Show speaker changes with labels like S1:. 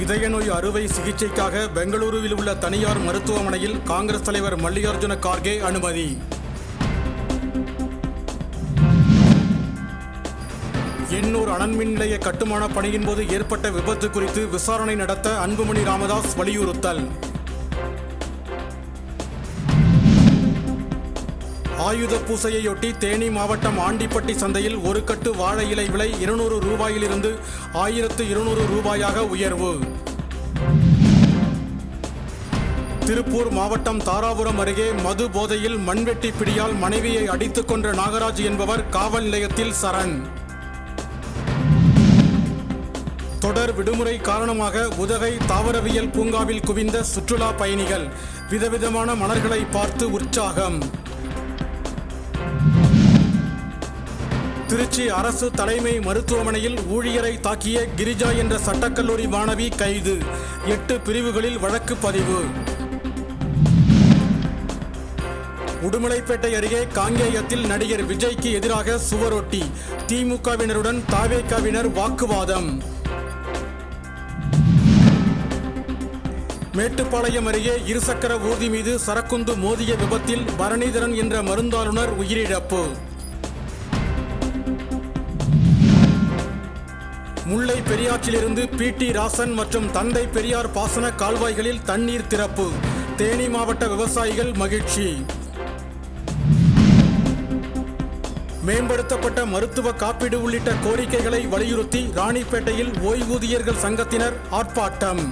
S1: இதய நோய் அறுவை சிகிச்சைக்காக பெங்களூருவில் உள்ள தனியார் மருத்துவமனையில் காங்கிரஸ் தலைவர் மல்லிகார்ஜுன கார்கே அனுமதி. எண்ணூர் அனல்மின் நிலைய கட்டுமான பணியின் போது ஏற்பட்ட விபத்து குறித்து விசாரணை நடத்த அன்புமணி ராமதாஸ் வலியுறுத்தல். ஆயுத பூசையொட்டி தேனி மாவட்டம் ஆண்டிப்பட்டி சந்தையில் ஒரு கட்டு வாழை இலை விலை இருநூறு ரூபாயிலிருந்து ஆயிரத்து இருநூறு ரூபாயாக உயர்வு. திருப்பூர் மாவட்டம் தாராபுரம் அருகே மது போதையில் மண்வெட்டி பிடியால் மனைவியை அடித்துக் கொன்ற நாகராஜ் என்பவர் காவல் நிலையத்தில் சரண். தொடர் விடுமுறை காரணமாக உதகை தாவரவியல் பூங்காவில் குவிந்த சுற்றுலா பயணிகள் விதவிதமான மலர்களை பார்த்து உற்சாகம். திருச்சி அரசு தலைமை மருத்துவமனையில் ஊழியரை தாக்கிய கிரிஜா என்ற சட்டக்கல்லூரி மாணவி கைது. எட்டு பிரிவுகளில் வழக்கு பதிவு. உடுமலைப்பேட்டை அருகே காங்கேயத்தில் நடிகர் விஜய்க்கு எதிராக சுவரொட்டி. திமுகவினருடன் தாவேகாவினர் வாக்குவாதம். மேட்டுப்பாளையம் அருகே இருசக்கர ஊர்தி மீது சரக்குந்து மோதிய விபத்தில் பரணிதரன் என்ற மருந்தாளுநர் உயிரிழப்பு. முல்லை பெரியாற்றிலிருந்து பிடி ராசன் மற்றும் தந்தை பெரியார் பாசன கால்வாய்களில் தண்ணீர் திறப்பு. தேனி மாவட்ட விவசாயிகள் மகிழ்ச்சி. மேம்படுத்தப்பட்ட மருத்துவ காப்பீடு உள்ளிட்ட கோரிக்கைகளை வலியுறுத்தி ராணிப்பேட்டையில் ஓய்வூதியர்கள் சங்கத்தினர் ஆர்ப்பாட்டம்.